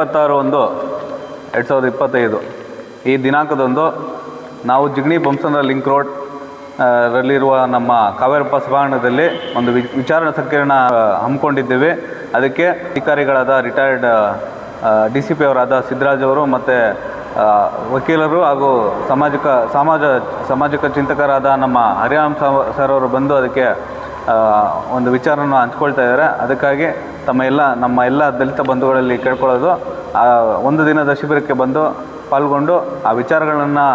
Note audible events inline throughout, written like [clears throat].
ಇಪ್ಪತ್ತಾರು ಒಂದು ಎರಡು ಸಾವಿರದ ಇಪ್ಪತ್ತೈದು. ಈ ದಿನಾಂಕದಂದು ನಾವು ಜಿಗಣಿ ಬಂಸಂದ್ರ ಲಿಂಕ್ ರೋಡ್ ರಲ್ಲಿರುವ ನಮ್ಮ ಕಾವೇರಪ್ಪ ಸಭಾಂಗಣದಲ್ಲಿ ಒಂದು ವಿಚಾರಣಾ ಸಂಕಿರಣ ಹಮ್ಮಿಕೊಂಡಿದ್ದೇವೆ. ಅದಕ್ಕೆ ಅಧಿಕಾರಿಗಳಾದ ರಿಟೈರ್ಡ್ ಡಿ ಸಿ ಪಿ ಅವರಾದ ಸಿದ್ದರಾಜ್ ಅವರು ಮತ್ತು ವಕೀಲರು ಹಾಗೂ ಸಾಮಾಜಿಕ, ಸಮಾಜ, ಸಾಮಾಜಿಕ ಚಿಂತಕರಾದ ನಮ್ಮ ಹರಿರಾಮ್ ಸರ್ ಅವರು ಬಂದು ಅದಕ್ಕೆ ಒಂದು ವಿಚಾರನ ಹಂಚ್ಕೊಳ್ತಾ ಇದ್ದಾರೆ. ಅದಕ್ಕಾಗಿ ತಮ್ಮ ಎಲ್ಲ ನಮ್ಮ ಎಲ್ಲ ದಲಿತ ಬಂಧುಗಳಲ್ಲಿ ಕೇಳ್ಕೊಳ್ಳೋದು ಆ ಒಂದು ದಿನದ ಶಿಬಿರಕ್ಕೆ ಬಂದು ಪಾಲ್ಗೊಂಡು ಆ ವಿಚಾರಗಳನ್ನು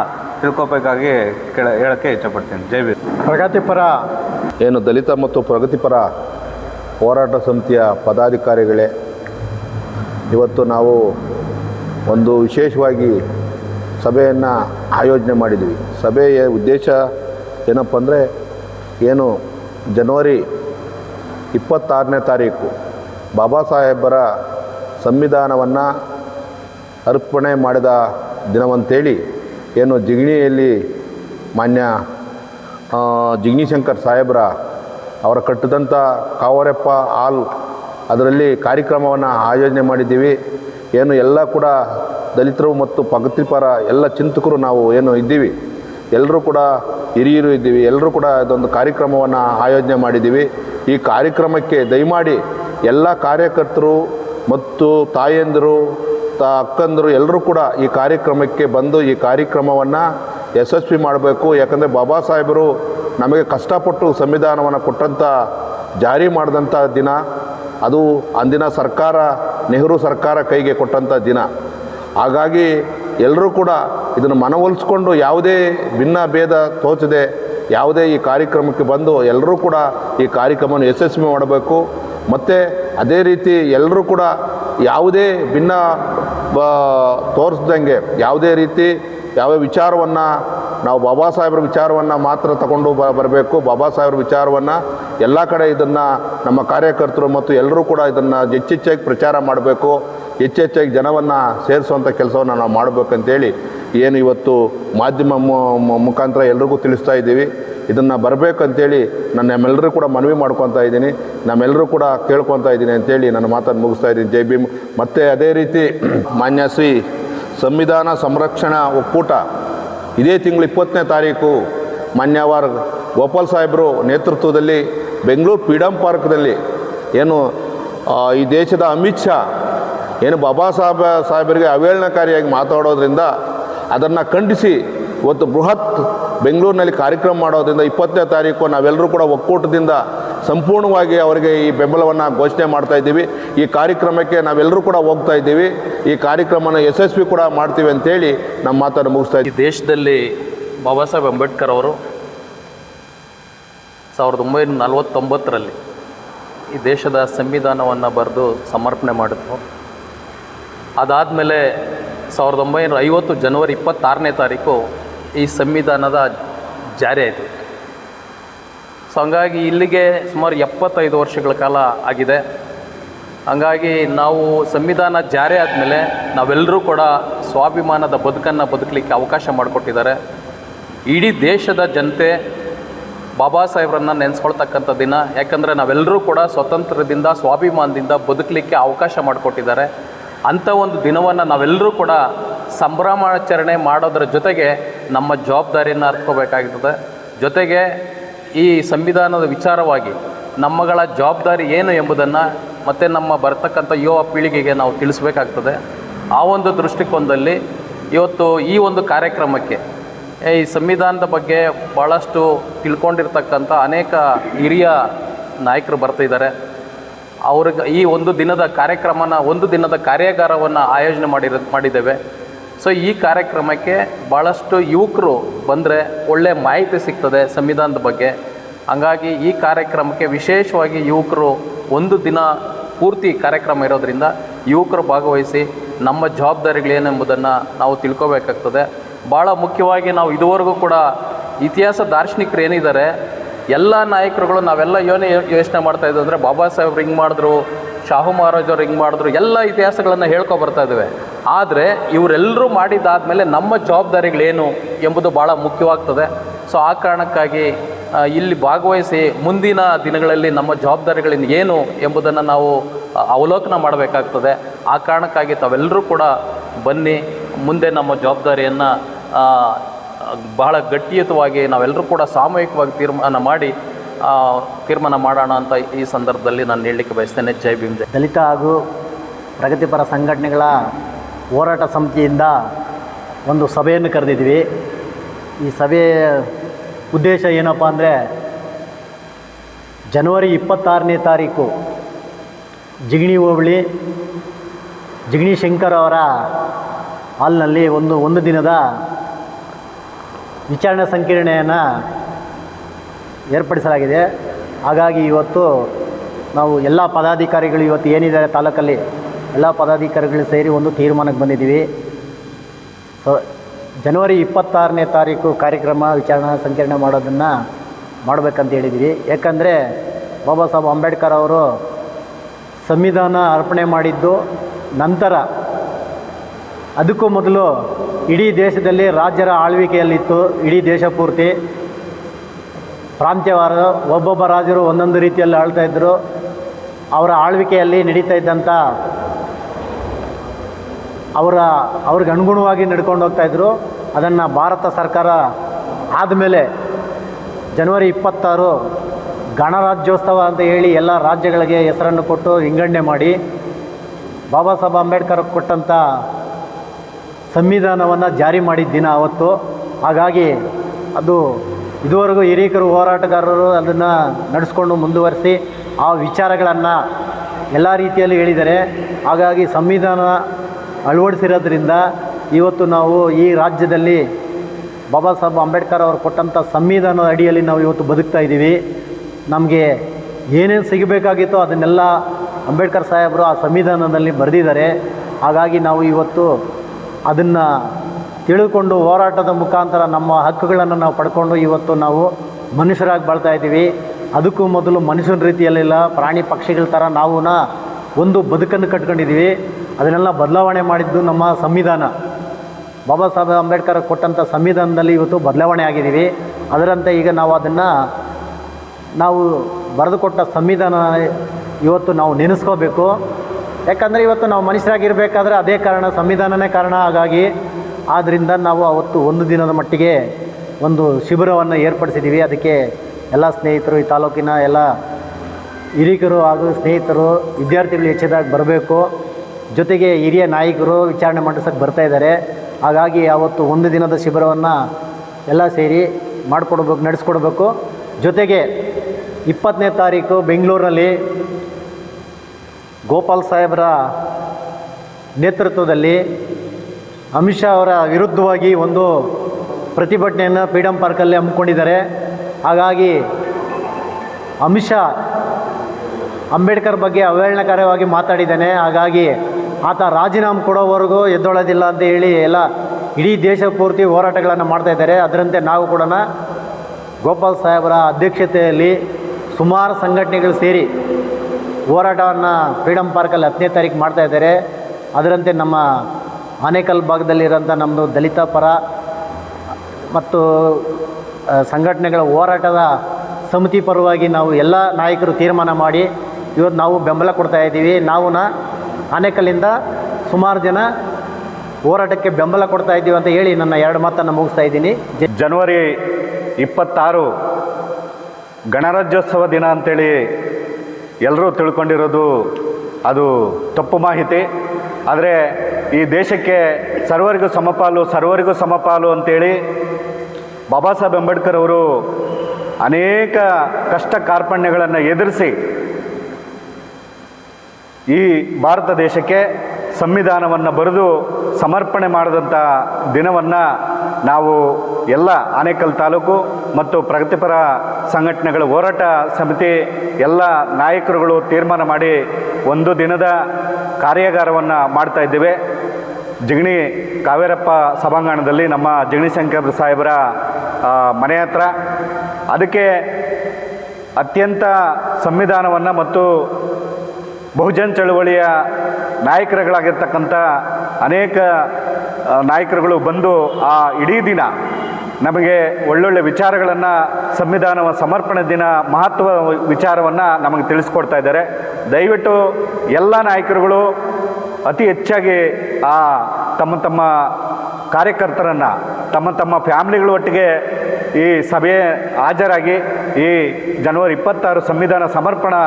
ತಿಳ್ಕೊಬೇಕಾಗಿ ಕೇಳ ಹೇಳೋಕ್ಕೆ ಇಷ್ಟಪಡ್ತೀನಿ. ಜೈ ಬಿ ಪ್ರಗತಿಪರ ಏನು ದಲಿತ ಮತ್ತು ಪ್ರಗತಿಪರ ಹೋರಾಟ ಸಮಿತಿಯ ಪದಾಧಿಕಾರಿಗಳೇ ಇವತ್ತು ನಾವು ಒಂದು ವಿಶೇಷವಾಗಿ ಸಭೆಯನ್ನು ಆಯೋಜನೆ ಮಾಡಿದ್ವಿ. ಸಭೆಯ ಉದ್ದೇಶ ಏನಪ್ಪ ಅಂದರೆ ಏನು ಜನವರಿ ಇಪ್ಪತ್ತಾರನೇ ತಾರೀಕು ಬಾಬಾ ಸಾಹೇಬರ ಸಂವಿಧಾನವನ್ನು ಅರ್ಪಣೆ ಮಾಡಿದ ದಿನವಂತೇಳಿ ಏನು ಜಿಗ್ಣಿಯಲ್ಲಿ ಮಾನ್ಯ ಜಿಗ್ನಿಶಂಕರ್ ಸಾಹೇಬರ ಅವರ ಕಟ್ಟಿದಂಥ ಕಾವರೆಪ್ಪ ಹಾಲ್ ಅದರಲ್ಲಿ ಕಾರ್ಯಕ್ರಮವನ್ನು ಆಯೋಜನೆ ಮಾಡಿದ್ದೀವಿ. ಏನು ಎಲ್ಲ ಕೂಡ ದಲಿತರು ಮತ್ತು ಪಗತಿಪರ ಎಲ್ಲ ಚಿಂತಕರು ನಾವು ಏನು ಇದ್ದೀವಿ. ಎಲ್ಲರೂ ಕೂಡ ಹಿರಿಯರು ಇದ್ದೀವಿ. ಎಲ್ಲರೂ ಕೂಡ ಅದೊಂದು ಕಾರ್ಯಕ್ರಮವನ್ನು ಆಯೋಜನೆ ಮಾಡಿದ್ದೀವಿ. ಈ ಕಾರ್ಯಕ್ರಮಕ್ಕೆ ದಯಮಾಡಿ ಎಲ್ಲ ಕಾರ್ಯಕರ್ತರು ಮತ್ತು ತಾಯಂದಿರು, ತ ಅಕ್ಕಂದರು ಎಲ್ಲರೂ ಕೂಡ ಈ ಕಾರ್ಯಕ್ರಮಕ್ಕೆ ಬಂದು ಈ ಕಾರ್ಯಕ್ರಮವನ್ನು ಯಶಸ್ವಿ ಮಾಡಬೇಕು. ಯಾಕಂದರೆ ಬಾಬಾ ಸಾಹೇಬರು ನಮಗೆ ಕಷ್ಟಪಟ್ಟು ಸಂವಿಧಾನವನ್ನು ಕೊಟ್ಟಂಥ ಜಾರಿ ಮಾಡಿದಂಥ ದಿನ, ಅದು ಅಂದಿನ ಸರ್ಕಾರ, ನೆಹರು ಸರ್ಕಾರ ಕೈಗೆ ಕೊಟ್ಟಂಥ ದಿನ. ಹಾಗಾಗಿ ಎಲ್ಲರೂ ಕೂಡ ಇದನ್ನು ಮನವೊಲಿಸ್ಕೊಂಡು ಯಾವುದೇ ಭಿನ್ನ ಭೇದ ತೋಚದೆ ಯಾವುದೇ ಈ ಕಾರ್ಯಕ್ರಮಕ್ಕೆ ಬಂದು ಎಲ್ಲರೂ ಕೂಡ ಈ ಕಾರ್ಯಕ್ರಮವನ್ನು ಯಶಸ್ವಿ ಮಾಡಬೇಕು. ಮತ್ತು ಅದೇ ರೀತಿ ಎಲ್ಲರೂ ಕೂಡ ಯಾವುದೇ ಭಿನ್ನ ತೋರಿಸ್ದಂಗೆ ಯಾವುದೇ ರೀತಿ ಯಾವ ವಿಚಾರವನ್ನು, ನಾವು ಬಾಬಾ ಸಾಹೇಬ್ರ ವಿಚಾರವನ್ನು ಮಾತ್ರ ತಗೊಂಡು ಬ, ಬರಬೇಕು. ಬಾಬಾ ಸಾಹೇಬ್ರ ವಿಚಾರವನ್ನು ಎಲ್ಲ ಕಡೆ ಇದನ್ನು ನಮ್ಮ ಕಾರ್ಯಕರ್ತರು ಮತ್ತು ಎಲ್ಲರೂ ಕೂಡ ಇದನ್ನು ಹೆಚ್ಚೆಚ್ಚಾಗಿ ಪ್ರಚಾರ ಮಾಡಬೇಕು. ಹೆಚ್ಚೆಚ್ಚಾಗಿ ಜನವನ್ನು ಸೇರಿಸುವಂಥ ಕೆಲಸವನ್ನು ನಾವು ಮಾಡಬೇಕಂತೇಳಿ ಏನು ಇವತ್ತು ಮಾಧ್ಯಮ ಮುಖಾಂತರ ಎಲ್ರಿಗೂ ತಿಳಿಸ್ತಾ ಇದ್ದೀವಿ. ಇದನ್ನು ಬರಬೇಕಂತೇಳಿ ನಾನು ನಮ್ಮೆಲ್ಲರೂ ಕೂಡ ಮನವಿ ಮಾಡ್ಕೊತಾ ಇದ್ದೀನಿ. ನಮ್ಮೆಲ್ಲರೂ ಕೂಡ ಕೇಳ್ಕೊತಾ ಇದ್ದೀನಿ ಅಂತೇಳಿ ನನ್ನ ಮಾತನ್ನು ಮುಗಿಸ್ತಾ ಇದ್ದೀನಿ. ಜೈ ಭೀಮ್. ಮತ್ತು ಅದೇ ರೀತಿ [clears throat] ಮಾನ್ಯ ಶ್ರೀ ಸಂವಿಧಾನ ಸಂರಕ್ಷಣಾ ಒಕ್ಕೂಟ. ಇದೇ ತಿಂಗಳು ಇಪ್ಪತ್ತನೇ ತಾರೀಕು ಮಾನ್ಯವಾರ್ ಗೋಪಾಲ್ ಸಾಹೇಬರು ನೇತೃತ್ವದಲ್ಲಿ ಬೆಂಗಳೂರು ಫ್ರೀಡಮ್ ಪಾರ್ಕ್ದಲ್ಲಿ ಏನು ಈ ದೇಶದ ಅಮಿತ್ ಶಾ ಏನು ಬಾಬಾ ಸಾಹೇಬ, ಸಾಹೇಬರಿಗೆ ಅವೇಳನಕಾರಿಯಾಗಿ ಮಾತಾಡೋದ್ರಿಂದ ಅದನ್ನು ಖಂಡಿಸಿ ಇವತ್ತು ಬೃಹತ್ ಬೆಂಗಳೂರಿನಲ್ಲಿ ಕಾರ್ಯಕ್ರಮ ಮಾಡೋದ್ರಿಂದ ಇಪ್ಪತ್ತನೇ ತಾರೀಕು ನಾವೆಲ್ಲರೂ ಕೂಡ ಒಕ್ಕೂಟದಿಂದ ಸಂಪೂರ್ಣವಾಗಿ ಅವರಿಗೆ ಈ ಬೆಂಬಲವನ್ನು ಘೋಷಣೆ ಮಾಡ್ತಾ ಇದ್ದೀವಿ. ಈ ಕಾರ್ಯಕ್ರಮಕ್ಕೆ ನಾವೆಲ್ಲರೂ ಕೂಡ ಹೋಗ್ತಾ ಇದ್ದೀವಿ. ಈ ಕಾರ್ಯಕ್ರಮನ ಯಶಸ್ವಿ ಕೂಡ ಮಾಡ್ತೀವಿ ಅಂತೇಳಿ ನಮ್ಮ ಮಾತನ್ನು ಮುಗಿಸ್ತಾ ಇದ್ದೀವಿ. ದೇಶದಲ್ಲಿ ಬಾಬಾ ಸಾಹೇಬ್ ಅಂಬೇಡ್ಕರ್ ಅವರು ಸಾವಿರದ ಒಂಬೈನೂರ ನಲವತ್ತೊಂಬತ್ತರಲ್ಲಿ ಈ ದೇಶದ ಸಂವಿಧಾನವನ್ನು ಬರೆದು ಸಮರ್ಪಣೆ ಮಾಡಿದ್ರು. ಅದಾದಮೇಲೆ ಸಾವಿರದ ಒಂಬೈನೂರ ಐವತ್ತು ಜನವರಿ ಇಪ್ಪತ್ತಾರನೇ ತಾರೀಕು ಈ ಸಂವಿಧಾನದ ಜಾರಿ ಆಯಿತು. ಸೊ ಹಂಗಾಗಿ ಇಲ್ಲಿಗೆ ಸುಮಾರು ಎಪ್ಪತ್ತೈದು ವರ್ಷಗಳ ಕಾಲ ಆಗಿದೆ. ಹಂಗಾಗಿ ನಾವು ಸಂವಿಧಾನ ಜಾರಿ ಆದಮೇಲೆ ನಾವೆಲ್ಲರೂ ಕೂಡ ಸ್ವಾಭಿಮಾನದ ಬದುಕನ್ನು ಬದುಕಲಿಕ್ಕೆ ಅವಕಾಶ ಮಾಡಿಕೊಟ್ಟಿದ್ದಾರೆ. ಇಡೀ ದೇಶದ ಜನತೆ ಬಾಬಾ ಸಾಹೇಬ್ರನ್ನ ನೆನೆಸ್ಕೊಳ್ತಕ್ಕಂಥ ದಿನ, ಯಾಕಂದರೆ ನಾವೆಲ್ಲರೂ ಕೂಡ ಸ್ವತಂತ್ರದಿಂದ, ಸ್ವಾಭಿಮಾನದಿಂದ ಬದುಕಲಿಕ್ಕೆ ಅವಕಾಶ ಮಾಡಿಕೊಟ್ಟಿದ್ದಾರೆ. ಅಂಥ ಒಂದು ದಿನವನ್ನು ನಾವೆಲ್ಲರೂ ಕೂಡ ಸಂಭ್ರಮಾಚರಣೆ ಮಾಡೋದ್ರ ಜೊತೆಗೆ ನಮ್ಮ ಜವಾಬ್ದಾರಿಯನ್ನು ಅರ್ಥಕೋಬೇಕಾಗ್ತದೆ ಜೊತೆಗೆ ಈ ಸಂವಿಧಾನದ ವಿಚಾರವಾಗಿ ನಮ್ಮಗಳ ಜವಾಬ್ದಾರಿ ಏನು ಎಂಬುದನ್ನು ಮತ್ತು ನಮ್ಮ ಬರ್ತಕ್ಕಂಥ ಯುವ ಪೀಳಿಗೆಗೆ ನಾವು ತಿಳಿಸ್ಬೇಕಾಗ್ತದೆ. ಆ ಒಂದು ದೃಷ್ಟಿಕೋನದಲ್ಲಿ ಇವತ್ತು ಈ ಒಂದು ಕಾರ್ಯಕ್ರಮಕ್ಕೆ ಈ ಸಂವಿಧಾನದ ಬಗ್ಗೆ ಭಾಳಷ್ಟು ತಿಳ್ಕೊಂಡಿರ್ತಕ್ಕಂಥ ಅನೇಕ ಹಿರಿಯ ನಾಯಕರು ಬರ್ತಿದ್ದಾರೆ ಅವ್ರಿಗೆ ಈ ಒಂದು ದಿನದ ಕಾರ್ಯಕ್ರಮನ, ಒಂದು ದಿನದ ಕಾರ್ಯಾಗಾರವನ್ನು ಆಯೋಜನೆ ಮಾಡಿರ, ಮಾಡಿದ್ದೇವೆ. ಸೊ ಈ ಕಾರ್ಯಕ್ರಮಕ್ಕೆ ಭಾಳಷ್ಟು ಯುವಕರು ಬಂದರೆ ಒಳ್ಳೆಯ ಮಾಹಿತಿ ಸಿಗ್ತದೆ ಸಂವಿಧಾನದ ಬಗ್ಗೆ. ಹಂಗಾಗಿ ಈ ಕಾರ್ಯಕ್ರಮಕ್ಕೆ ವಿಶೇಷವಾಗಿ ಯುವಕರು ಒಂದು ದಿನ ಪೂರ್ತಿ ಕಾರ್ಯಕ್ರಮ ಇರೋದರಿಂದ ಯುವಕರು ಭಾಗವಹಿಸಿ ನಮ್ಮ ಜವಾಬ್ದಾರಿಗಳೇನೆಂಬುದನ್ನು ನಾವು ತಿಳ್ಕೋಬೇಕಾಗ್ತದೆ. ಭಾಳ ಮುಖ್ಯವಾಗಿ ನಾವು ಇದುವರೆಗೂ ಕೂಡ ಇತಿಹಾಸ ದಾರ್ಶನಿಕರು ಏನಿದ್ದಾರೆ ಎಲ್ಲ ನಾಯಕರುಗಳು ನಾವೆಲ್ಲ ಯೋನೆ ಯೋಚನೆ ಮಾಡ್ತಾ ಇದ್ದೀವಿ ಅಂದರೆ ಬಾಬಾ ಸಾಹೇಬ್ ರಿಂಗ್ ಮಾಡಿದ್ರು, ಶಾಹು ಮಹಾರಾಜ್ ಅವ್ರು ಹಿಂಗೆ ಮಾಡಿದ್ರು, ಎಲ್ಲ ಇತಿಹಾಸಗಳನ್ನು ಹೇಳ್ಕೊ ಬರ್ತಾ ಇದ್ದೇವೆ ಆದರೆ ಇವರೆಲ್ಲರೂ ಮಾಡಿದ್ದಾದಮೇಲೆ ನಮ್ಮ ಜವಾಬ್ದಾರಿಗಳೇನು ಎಂಬುದು ಭಾಳ ಮುಖ್ಯವಾಗ್ತದೆ. ಸೊ ಆ ಕಾರಣಕ್ಕಾಗಿ ಇಲ್ಲಿ ಭಾಗವಹಿಸಿ ಮುಂದಿನ ದಿನಗಳಲ್ಲಿ ನಮ್ಮ ಜವಾಬ್ದಾರಿಗಳಿಂದ ಏನು ಎಂಬುದನ್ನು ನಾವು ಅವಲೋಕನ ಮಾಡಬೇಕಾಗ್ತದೆ. ಆ ಕಾರಣಕ್ಕಾಗಿ ತಾವೆಲ್ಲರೂ ಕೂಡ ಬನ್ನಿ, ಮುಂದೆ ನಮ್ಮ ಜವಾಬ್ದಾರಿಯನ್ನು ಬಹಳ ಗಟ್ಟಿಯುತವಾಗಿ ನಾವೆಲ್ಲರೂ ಕೂಡ ಸಾಮೂಹಿಕವಾಗಿ ತೀರ್ಮಾನ ಮಾಡಿ ತೀರ್ಮಾನ ಮಾಡೋಣ ಅಂತ ಈ ಸಂದರ್ಭದಲ್ಲಿ ನಾನು ಹೇಳಲಿಕ್ಕೆ ಬಯಸ್ತೇನೆ. ಜೈ ಭೀಮ್, ಜೈ ದಲಿತ ಹಾಗೂ ಪ್ರಗತಿಪರ ಸಂಘಟನೆಗಳ ಹೋರಾಟ ಸಮಿತಿಯಿಂದ ಒಂದು ಸಭೆಯನ್ನು ಕರೆದಿದ್ವಿ ಈ ಸಭೆಯ ಉದ್ದೇಶ ಏನಪ್ಪ ಅಂದರೆ, ಜನವರಿ ಇಪ್ಪತ್ತಾರನೇ ತಾರೀಕು ಜಿಗಣಿ ಹೋಬಳಿ ಜಿಗಣಿ ಶಂಕರ್ ಅವರ ಹಾಲ್ನಲ್ಲಿ ಒಂದು ಒಂದು ದಿನದ ವಿಚಾರಣೆ ಸಂಕೀರ್ಣೆಯನ್ನು ಏರ್ಪಡಿಸಲಾಗಿದೆ. ಹಾಗಾಗಿ ಇವತ್ತು ನಾವು ಎಲ್ಲ ಪದಾಧಿಕಾರಿಗಳು ಇವತ್ತು ಏನಿದ್ದಾರೆ ತಾಲೂಕಲ್ಲಿ, ಎಲ್ಲ ಪದಾಧಿಕಾರಿಗಳು ಸೇರಿ ಒಂದು ತೀರ್ಮಾನಕ್ಕೆ ಬಂದಿದ್ದೀವಿ. ಸೊ, ಜನವರಿ ಇಪ್ಪತ್ತಾರನೇ ತಾರೀಕು ಕಾರ್ಯಕ್ರಮ ವಿಚಾರಣಾ ಸಂಕಿರಣ ಮಾಡೋದನ್ನು ಮಾಡಬೇಕಂತ ಹೇಳಿದ್ದೀವಿ. ಯಾಕಂದರೆ ಬಾಬಾ ಸಾಹೇಬ್ ಅಂಬೇಡ್ಕರ್ ಅವರು ಸಂವಿಧಾನ ಅರ್ಪಣೆ ಮಾಡಿದ್ದು ನಂತರ. ಅದಕ್ಕೂ ಮೊದಲು ಇಡೀ ದೇಶದಲ್ಲಿ ರಾಜ್ಯರ ಆಳ್ವಿಕೆಯಲ್ಲಿತ್ತು, ಇಡೀ ದೇಶ ಪೂರ್ತಿ. ಪ್ರಾಂತ್ಯವಾರ ಒಬ್ಬೊಬ್ಬ ರಾಜರು ಒಂದೊಂದು ರೀತಿಯಲ್ಲಿ ಆಳ್ತಾ ಇದ್ದರು ಅವರ ಆಳ್ವಿಕೆಯಲ್ಲಿ ನಡೀತಾ ಇದ್ದಂಥ ಅವರ, ಅವ್ರಿಗೆ ಅನುಗುಣವಾಗಿ ನಡ್ಕೊಂಡು ಹೋಗ್ತಾಯಿದ್ರು ಅದನ್ನು ಭಾರತ ಸರ್ಕಾರ ಆದಮೇಲೆ ಜನವರಿ ಇಪ್ಪತ್ತಾರು ಗಣರಾಜ್ಯೋತ್ಸವ ಅಂತ ಹೇಳಿ ಎಲ್ಲ ರಾಜ್ಯಗಳಿಗೆ ಹೆಸರನ್ನು ಕೊಟ್ಟು ವಿಂಗಡಣೆ ಮಾಡಿ, ಬಾಬಾ ಸಾಹೇಬ್ ಅಂಬೇಡ್ಕರ್ ಕೊಟ್ಟಂಥ ಸಂವಿಧಾನವನ್ನು ಜಾರಿ ಮಾಡಿದ ದಿನ ಅವತ್ತು. ಹಾಗಾಗಿ ಅದು ಇದುವರೆಗೂ ಹಿರಿಯಕರು ಹೋರಾಟಗಾರರು ಅದನ್ನು ನಡೆಸ್ಕೊಂಡು ಮುಂದುವರಿಸಿ ಆ ವಿಚಾರಗಳನ್ನು ಎಲ್ಲ ರೀತಿಯಲ್ಲಿ ಹೇಳಿದ್ದಾರೆ ಹಾಗಾಗಿ ಸಂವಿಧಾನ ಅಳವಡಿಸಿರೋದ್ರಿಂದ ಇವತ್ತು ನಾವು ಈ ರಾಜ್ಯದಲ್ಲಿ ಬಾಬಾ ಸಾಹೇಬ್ ಅಂಬೇಡ್ಕರ್ ಅವರು ಕೊಟ್ಟಂಥ ಸಂವಿಧಾನದ ಅಡಿಯಲ್ಲಿ ನಾವು ಇವತ್ತು ಬದುಕ್ತಾ ಇದ್ದೀವಿ. ನಮಗೆ ಏನೇನು ಸಿಗಬೇಕಾಗಿತ್ತೋ ಅದನ್ನೆಲ್ಲ ಅಂಬೇಡ್ಕರ್ ಸಾಹೇಬರು ಆ ಸಂವಿಧಾನದಲ್ಲಿ ಬರೆದಿದ್ದಾರೆ. ಹಾಗಾಗಿ ನಾವು ಇವತ್ತು ಅದನ್ನು ತಿಳಿದುಕೊಂಡು ಹೋರಾಟದ ಮುಖಾಂತರ ನಮ್ಮ ಹಕ್ಕುಗಳನ್ನು ನಾವು ಪಡ್ಕೊಂಡು ಇವತ್ತು ನಾವು ಮನುಷ್ಯರಾಗಿ ಬಾಳ್ತಾ ಇದ್ದೀವಿ. ಅದಕ್ಕೂ ಮೊದಲು ಮನುಷ್ಯನ ರೀತಿಯಲ್ಲಿಲ್ಲ, ಪ್ರಾಣಿ ಪಕ್ಷಿಗಳ ಥರ ನಾವು ಒಂದು ಬದುಕನ್ನು ಕಟ್ಕೊಂಡಿದ್ದೀವಿ. ಅದನ್ನೆಲ್ಲ ಬದಲಾವಣೆ ಮಾಡಿದ್ದು ನಮ್ಮ ಸಂವಿಧಾನ. ಬಾಬಾ ಸಾಹೇಬ್ ಅಂಬೇಡ್ಕರ್ ಕೊಟ್ಟಂಥ ಸಂವಿಧಾನದಲ್ಲಿ ಇವತ್ತು ಬದಲಾವಣೆ ಆಗಿದ್ದೀವಿ. ಅದರಂತೆ ಈಗ ನಾವು ಅದನ್ನು ನಾವು ಬರೆದುಕೊಟ್ಟ ಸಂವಿಧಾನ ಇವತ್ತು ನಾವು ನೆನೆಸ್ಕೋಬೇಕು. ಯಾಕಂದರೆ ಇವತ್ತು ನಾವು ಮನುಷ್ಯರಾಗಿರಬೇಕಾದ್ರೆ ಅದೇ ಕಾರಣ, ಸಂವಿಧಾನನೇ ಕಾರಣ. ಹಾಗಾಗಿ ಆದ್ದರಿಂದ ನಾವು ಅವತ್ತು ಒಂದು ದಿನದ ಮಟ್ಟಿಗೆ ಒಂದು ಶಿಬಿರವನ್ನು ಏರ್ಪಡಿಸಿದ್ದೀವಿ. ಅದಕ್ಕೆ ಎಲ್ಲ ಸ್ನೇಹಿತರು, ಈ ತಾಲೂಕಿನ ಎಲ್ಲ ಹಿರಿಕರು ಹಾಗೂ ಸ್ನೇಹಿತರು, ವಿದ್ಯಾರ್ಥಿಗಳು ಹೆಚ್ಚಿದಾಗಿ ಬರಬೇಕು. ಜೊತೆಗೆ ಹಿರಿಯ ನಾಯಕರು ವಿಚಾರಣೆ ಮಂಡಿಸೋಕ್ಕೆ ಬರ್ತಾಯಿದ್ದಾರೆ ಹಾಗಾಗಿ ಅವತ್ತು ಒಂದು ದಿನದ ಶಿಬಿರವನ್ನು ಎಲ್ಲ ಸೇರಿ ಮಾಡಿಕೊಡ್ಬೇಕು, ನಡೆಸ್ಕೊಡ್ಬೇಕು. ಜೊತೆಗೆ ಇಪ್ಪತ್ತನೇ ತಾರೀಕು ಬೆಂಗಳೂರಿನಲ್ಲಿ ಗೋಪಾಲ್ ಸಾಹೇಬರ ನೇತೃತ್ವದಲ್ಲಿ ಅಮಿತ್ ಶಾ ಅವರ ವಿರುದ್ಧವಾಗಿ ಒಂದು ಪ್ರತಿಭಟನೆಯನ್ನು ಫ್ರೀಡಮ್ ಪಾರ್ಕಲ್ಲಿ ಹಮ್ಮಿಕೊಂಡಿದ್ದಾರೆ. ಹಾಗಾಗಿ ಅಮಿತ್ ಶಾ ಅಂಬೇಡ್ಕರ್ ಬಗ್ಗೆ ಅವಹೇಳನಕಾರವಾಗಿ ಮಾತಾಡಿದ್ದಾನೆ. ಹಾಗಾಗಿ ಆತ ರಾಜೀನಾಮೆ ಕೊಡೋವರೆಗೂ ಎದ್ದೊಳ್ಳೋದಿಲ್ಲ ಅಂತ ಹೇಳಿ ಎಲ್ಲ ಇಡೀ ದೇಶ ಪೂರ್ತಿ ಹೋರಾಟಗಳನ್ನು ಮಾಡ್ತಾ ಇದ್ದಾರೆ. ಅದರಂತೆ ನಾವು ಕೂಡ ಗೋಪಾಲ್ ಸಾಹೇಬರ ಅಧ್ಯಕ್ಷತೆಯಲ್ಲಿ ಸುಮಾರು ಸಂಘಟನೆಗಳು ಸೇರಿ ಹೋರಾಟವನ್ನು ಫ್ರೀಡಮ್ ಪಾರ್ಕಲ್ಲಿ ಹತ್ತನೇ ತಾರೀಕು ಮಾಡ್ತಾ ಇದ್ದಾರೆ. ಅದರಂತೆ ನಮ್ಮ ಆನೇಕಲ್ ಭಾಗದಲ್ಲಿರೋಂಥ ನಮ್ಮದು ದಲಿತ ಪರ ಮತ್ತು ಸಂಘಟನೆಗಳ ಹೋರಾಟದ ಸಮಿತಿ ಪರವಾಗಿ ನಾವು ಎಲ್ಲ ನಾಯಕರು ತೀರ್ಮಾನ ಮಾಡಿ ಇವತ್ತು ನಾವು ಬೆಂಬಲ ಕೊಡ್ತಾ ಇದ್ದೀವಿ. ನಾವು ಆನೇಕಲ್ಲಿಂದ ಸುಮಾರು ಜನ ಹೋರಾಟಕ್ಕೆ ಬೆಂಬಲ ಕೊಡ್ತಾ ಇದ್ದೀವಿ ಅಂತ ಹೇಳಿ ನನ್ನ ಎರಡು ಮಾತನ್ನು ಮುಗಿಸ್ತಾ ಇದ್ದೀನಿ. ಜನವರಿ ಇಪ್ಪತ್ತಾರು ಗಣರಾಜ್ಯೋತ್ಸವ ದಿನ ಅಂತೇಳಿ ಎಲ್ಲರೂ ತಿಳ್ಕೊಂಡಿರೋದು ಅದು ತಪ್ಪು ಮಾಹಿತಿ. ಆದರೆ ಈ ದೇಶಕ್ಕೆ ಸರ್ವರಿಗೂ ಸಮಪಾಲು ಸರ್ವರಿಗೂ ಸಮಪಾಲು ಅಂತೇಳಿ ಬಾಬಾ ಸಾಹೇಬ್ ಅಂಬೇಡ್ಕರ್ ಅವರು ಅನೇಕ ಕಷ್ಟ ಕಾರ್ಪಣ್ಯಗಳನ್ನು ಎದುರಿಸಿ ಈ ಭಾರತ ದೇಶಕ್ಕೆ ಸಂವಿಧಾನವನ್ನು ಬರೆದು ಸಮರ್ಪಣೆ ಮಾಡಿದಂಥ ದಿನವನ್ನು ನಾವು ಎಲ್ಲ ಆನೇಕಲ್ ತಾಲೂಕು ಮತ್ತು ಪ್ರಗತಿಪರ ಸಂಘಟನೆಗಳ ಹೋರಾಟ ಸಮಿತಿ ಎಲ್ಲ ನಾಯಕರುಗಳು ತೀರ್ಮಾನ ಮಾಡಿ ಒಂದು ದಿನದ ಕಾರ್ಯಾಗಾರವನ್ನು ಮಾಡ್ತಾ ಇದ್ದೇವೆ. ಜಿಗಣಿ ಕಾವೇರಪ್ಪ ಸಭಾಂಗಣದಲ್ಲಿ ನಮ್ಮ ಜಿಗಣಿ ಶಂಕರ ಸಾಹೇಬರ ಮನೆ ಹತ್ರ. ಅದಕ್ಕೆ ಅತ್ಯಂತ ಸಂವಿಧಾನವನ್ನು ಮತ್ತು ಬಹುಜನ್ ಚಳುವಳಿಯ ನಾಯಕರುಗಳಾಗಿರ್ತಕ್ಕಂಥ ಅನೇಕ ನಾಯಕರುಗಳು ಬಂದು ಆ ಇಡೀ ದಿನ ನಮಗೆ ಒಳ್ಳೊಳ್ಳೆ ವಿಚಾರಗಳನ್ನು ಸಂವಿಧಾನ ಸಮರ್ಪಣೆ ದಿನ ಮಹತ್ವ ವಿಚಾರವನ್ನು ನಮಗೆ ತಿಳಿಸ್ಕೊಡ್ತಾ ಇದ್ದಾರೆ. ದಯವಿಟ್ಟು ಎಲ್ಲ ನಾಯಕರುಗಳು ಅತಿ ಹೆಚ್ಚಾಗಿ ಆ ತಮ್ಮ ತಮ್ಮ ಕಾರ್ಯಕರ್ತರನ್ನು, ತಮ್ಮ ತಮ್ಮ ಫ್ಯಾಮ್ಲಿಗಳ ಒಟ್ಟಿಗೆ ಈ ಸಭೆ ಹಾಜರಾಗಿ ಈ ಜನವರಿ ಇಪ್ಪತ್ತಾರು ಸಂವಿಧಾನ ಸಮರ್ಪಣಾ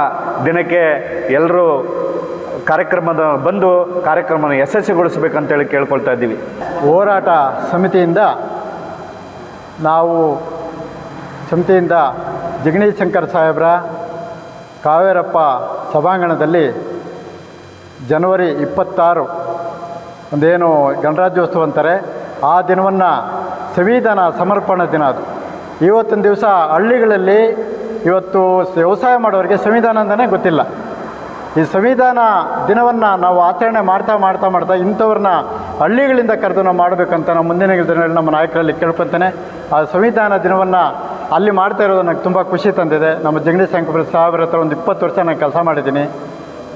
ದಿನಕ್ಕೆ ಎಲ್ಲರೂ ಕಾರ್ಯಕ್ರಮದ, ಬಂದು ಕಾರ್ಯಕ್ರಮನ ಯಶಸ್ವಿಗೊಳಿಸಬೇಕಂತೇಳಿ ಕೇಳ್ಕೊಳ್ತಾ ಇದ್ದೀವಿ. ಹೋರಾಟ ಸಮಿತಿಯಿಂದ ನಾವು ಸಮಿತಿಯಿಂದ ಜಗನೀಶ್ ಶಂಕರ್ ಸಾಹೇಬ್ರ ಕಾವೇರಪ್ಪ ಸಭಾಂಗಣದಲ್ಲಿ ಜನವರಿ ಇಪ್ಪತ್ತಾರು ಒಂದೇನು ಗಣರಾಜ್ಯೋತ್ಸವ ಅಂತಾರೆ, ಆ ದಿನವನ್ನು ಸಂವಿಧಾನ ಸಮರ್ಪಣಾ ದಿನ ಅದು. ಇವತ್ತಿನ ದಿವಸ ಹಳ್ಳಿಗಳಲ್ಲಿ ಇವತ್ತು ವ್ಯವಸಾಯ ಮಾಡೋರಿಗೆ ಸಂವಿಧಾನ ಅಂತಲೇ ಗೊತ್ತಿಲ್ಲ. ಈ ಸಂವಿಧಾನ ದಿನವನ್ನು ನಾವು ಆಚರಣೆ ಮಾಡ್ತಾ ಮಾಡ್ತಾ ಮಾಡ್ತಾ ಇಂಥವ್ರನ್ನ ಹಳ್ಳಿಗಳಿಂದ ಕರೆದು ನಾವು ಮಾಡಬೇಕಂತ ನಾವು ಮುಂದಿನ ದಿನಗಳಲ್ಲಿ ನಮ್ಮ ನಾಯಕರಲ್ಲಿ ಕೇಳ್ಕೊತೇನೆ. ಆ ಸಂವಿಧಾನ ದಿನವನ್ನು ಅಲ್ಲಿ ಮಾಡ್ತಾ ಇರೋದು ನನಗೆ ತುಂಬ ಖುಷಿ ತಂದಿದೆ. ನಮ್ಮ ಜಗದೀಶ್ ಶಂಕರ್ ಸಾಹೇಬ್ರ ಹತ್ರ ಒಂದು ಇಪ್ಪತ್ತು ವರ್ಷ ನಾನು ಕೆಲಸ ಮಾಡಿದ್ದೀನಿ.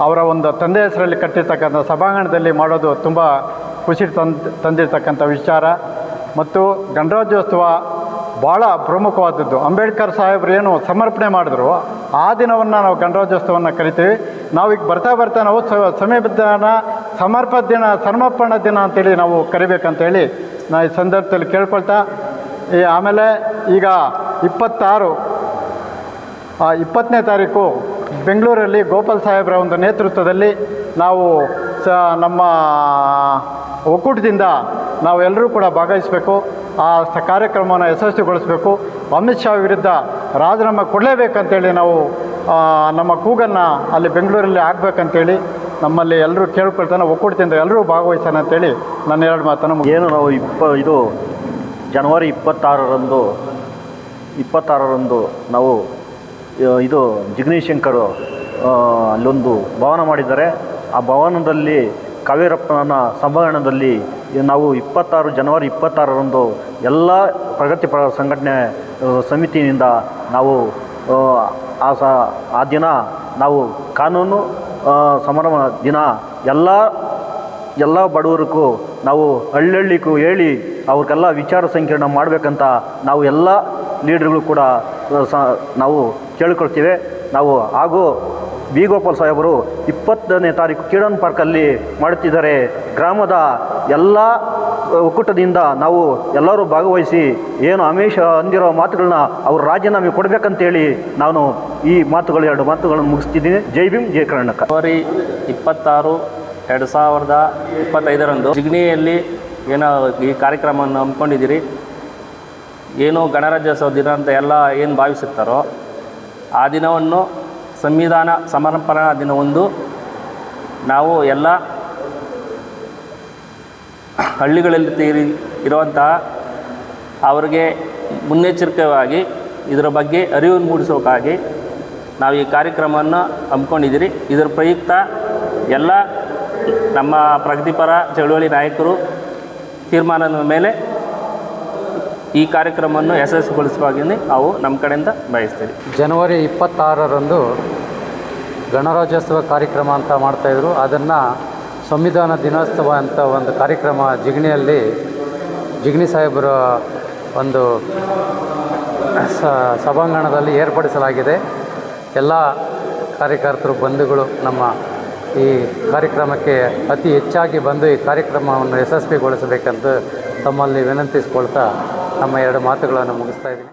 ಅವರ ಒಂದು ತಂದೆ ಹೆಸರಲ್ಲಿ ಕಟ್ಟಿರ್ತಕ್ಕಂಥ ಸಭಾಂಗಣದಲ್ಲಿ ಮಾಡೋದು ತುಂಬ ಖುಷಿ ತಂದು, ತಂದಿರ್ತಕ್ಕಂಥ ವಿಚಾರ. ಮತ್ತು ಗಣರಾಜ್ಯೋತ್ಸವ ಭಾಳ ಪ್ರಮುಖವಾದದ್ದು. ಅಂಬೇಡ್ಕರ್ ಸಾಹೇಬ್ರು ಏನು ಸಮರ್ಪಣೆ ಮಾಡಿದ್ರು. ಆ ದಿನವನ್ನು ನಾವು ಗಣರಾಜ್ಯೋತ್ಸವವನ್ನು ಕರಿತೀವಿ. ಈಗ ಬರ್ತಾ ಬರ್ತಾ ನಾವು ಸ- ಸಮರ್ಪಣ ಸಮರ್ಪ ದಿನ ಸಮರ್ಪಣ ದಿನ ಅಂತೇಳಿ ನಾವು ಕರಿಬೇಕಂತೇಳಿ ನಾ ಈ ಸಂದರ್ಭದಲ್ಲಿ ಕೇಳ್ಕೊಳ್ತಾ, ಈ ಆಮೇಲೆ ಈಗ ಇಪ್ಪತ್ತಾರು ಇಪ್ಪತ್ತನೇ ತಾರೀಕು ಬೆಂಗಳೂರಲ್ಲಿ ಗೋಪಾಲ್ ಸಾಹೇಬ್ರ ಒಂದು ನೇತೃತ್ವದಲ್ಲಿ ನಾವು ಸ, ನಮ್ಮ ಒಕ್ಕೂಟದಿಂದ ನಾವು ಎಲ್ಲರೂ ಕೂಡ ಭಾಗವಹಿಸಬೇಕು. ಆ ಕಾರ್ಯಕ್ರಮವನ್ನು ಯಶಸ್ವಿಗೊಳಿಸಬೇಕು. ಅಮಿತ್ ಶಾ ವಿರುದ್ಧ ರಾಜೀನಾಮೆ ಕೊಡಲೇಬೇಕಂತೇಳಿ ನಾವು ನಮ್ಮ ಕೂಗನ್ನು ಅಲ್ಲಿ ಬೆಂಗಳೂರಲ್ಲಿ ಆಗಬೇಕಂತೇಳಿ ನಮ್ಮಲ್ಲಿ ಎಲ್ಲರೂ ಕೇಳ್ಕೊಳ್ತಾನೆ ಒಕ್ಕೂಟದಿಂದ ಎಲ್ಲರೂ ಭಾಗವಹಿಸೋಣ ಅಂತೇಳಿ ನನ್ನ ಎರಡು ಮಾತನ್ನು ಏನು ನಾವು ಇಪ್ಪ, ಇದು ಜನವರಿ ಇಪ್ಪತ್ತಾರರಂದು ಇಪ್ಪತ್ತಾರರಂದು ನಾವು ಇದು ಜಿಗ್ನೇಶ್ ಶಂಕರ್ ಅಲ್ಲೊಂದು ಭವನ ಮಾಡಿದ್ದಾರೆ. ಆ ಭವನದಲ್ಲಿ ಕಾವೇರಪ್ಪನ ಸಭಾಂಗಣದಲ್ಲಿ ನಾವು ಇಪ್ಪತ್ತಾರು ಜನವರಿ ಇಪ್ಪತ್ತಾರರಂದು ಎಲ್ಲ ಪ್ರಗತಿಪರ ಸಂಘಟನೆ ಸಮಿತಿಯಿಂದ ನಾವು ಆ, ಸ ಆ ದಿನ ನಾವು ಕಾನೂನು ಸಮಾರಂಭ ಸಮರ ದಿನ ಎಲ್ಲ ಎಲ್ಲ ಬಡವರಿಗೂ ನಾವು ಹಳ್ಳಿಗೂ ಹೇಳಿ ಅವ್ರಿಗೆಲ್ಲ ವಿಚಾರ ಸಂಕಿರಣ ಮಾಡಬೇಕಂತ ನಾವು ಎಲ್ಲ ಲೀಡರ್ಗಳು ಕೂಡ ನಾವು ಕೇಳ್ಕೊಳ್ತೀವಿ. ನಾವು ಹಾಗೂ ಬಿ ಗೋಪಾಲ್ ಸಾಹೇಬರು ಇಪ್ಪತ್ತನೇ ತಾರೀಕು ಕಿರಣ್ ಪಾರ್ಕಲ್ಲಿ ಮಾಡುತ್ತಿದ್ದಾರೆ. ಗ್ರಾಮದ ಎಲ್ಲ ಒಕ್ಕೂಟದಿಂದ ನಾವು ಎಲ್ಲರೂ ಭಾಗವಹಿಸಿ ಏನು ಅಮೇಶ ಅಂದಿರೋ ಮಾತುಗಳನ್ನ ಅವರು ರಾಜೀನಾಮೆ ಕೊಡಬೇಕಂತೇಳಿ ನಾನು ಈ ಮಾತುಗಳು ಎರಡು ಮಾತುಗಳನ್ನು ಮುಗಿಸ್ತಿದ್ದೀನಿ. ಜೈ ಭೀಮ್, ಜೈ ಕರ್ನಾಟಕ. ಜನವರಿ ಇಪ್ಪತ್ತಾರು, ಎರಡು ಸಾವಿರದ ಇಪ್ಪತ್ತೈದರಂದು ಜಿಗ್ನಿಯಲ್ಲಿ ಏನೋ ಈ ಕಾರ್ಯಕ್ರಮವನ್ನು ಹಮ್ಮಿಕೊಂಡಿದ್ದೀರಿ. ಏನು ಗಣರಾಜ್ಯೋತ್ಸವ ದಿನ ಅಂತ ಎಲ್ಲ ಏನು ಭಾವಿಸುತ್ತಾರೋ ಆ ದಿನವನ್ನು ಸಂವಿಧಾನ ಸಮರ್ಪಣಾ ದಿನವೊಂದು. ನಾವು ಎಲ್ಲ ಹಳ್ಳಿಗಳಲ್ಲಿ ತೀರಿ ಇರುವಂತಹ ಅವರಿಗೆ ಮುನ್ನೆಚ್ಚರಿಕೆಯಾಗಿ ಇದರ ಬಗ್ಗೆ ಅರಿವು ಮೂಡಿಸೋಕ್ಕಾಗಿ ನಾವು ಈ ಕಾರ್ಯಕ್ರಮವನ್ನು ಹಮ್ಮಿಕೊಂಡಿದ್ದೀರಿ. ಇದರ ಪ್ರಯುಕ್ತ ಎಲ್ಲ ನಮ್ಮ ಪ್ರಗತಿಪರ ಚಳುವಳಿ ನಾಯಕರು ತೀರ್ಮಾನದ ಮೇಲೆ ಈ ಕಾರ್ಯಕ್ರಮವನ್ನು ಯಶಸ್ವಿಗೊಳಿಸುವಾಗಿ ನಾವು ನಮ್ಮ ಕಡೆಯಿಂದ ಬಯಸ್ತೀವಿ. ಜನವರಿ ಇಪ್ಪತ್ತಾರರಂದು ಗಣರಾಜ್ಯೋತ್ಸವ ಕಾರ್ಯಕ್ರಮ ಅಂತ ಮಾಡ್ತಾಯಿದ್ರು ಅದನ್ನು ಸಂವಿಧಾನ ದಿನೋತ್ಸವ ಅಂತ ಒಂದು ಕಾರ್ಯಕ್ರಮ ಜಿಗಣಿಯಲ್ಲಿ ಜಿಗಣಿ ಸಾಹೇಬರ ಒಂದು ಸಭಾಂಗಣದಲ್ಲಿ ಏರ್ಪಡಿಸಲಾಗಿದೆ. ಎಲ್ಲ ಕಾರ್ಯಕರ್ತರು, ಬಂಧುಗಳು ನಮ್ಮ ಈ ಕಾರ್ಯಕ್ರಮಕ್ಕೆ ಅತಿ ಹೆಚ್ಚಾಗಿ ಬಂದು ಈ ಕಾರ್ಯಕ್ರಮವನ್ನು ಯಶಸ್ವಿಗೊಳಿಸಬೇಕಂತ ತಮ್ಮಲ್ಲಿ ವಿನಂತಿಸಿಕೊಳ್ತಾ ನಮ್ಮ ಎರಡು ಮಾತುಗಳನ್ನು ಮುಗಿಸ್ತಾ ಇದ್ದೀನಿ.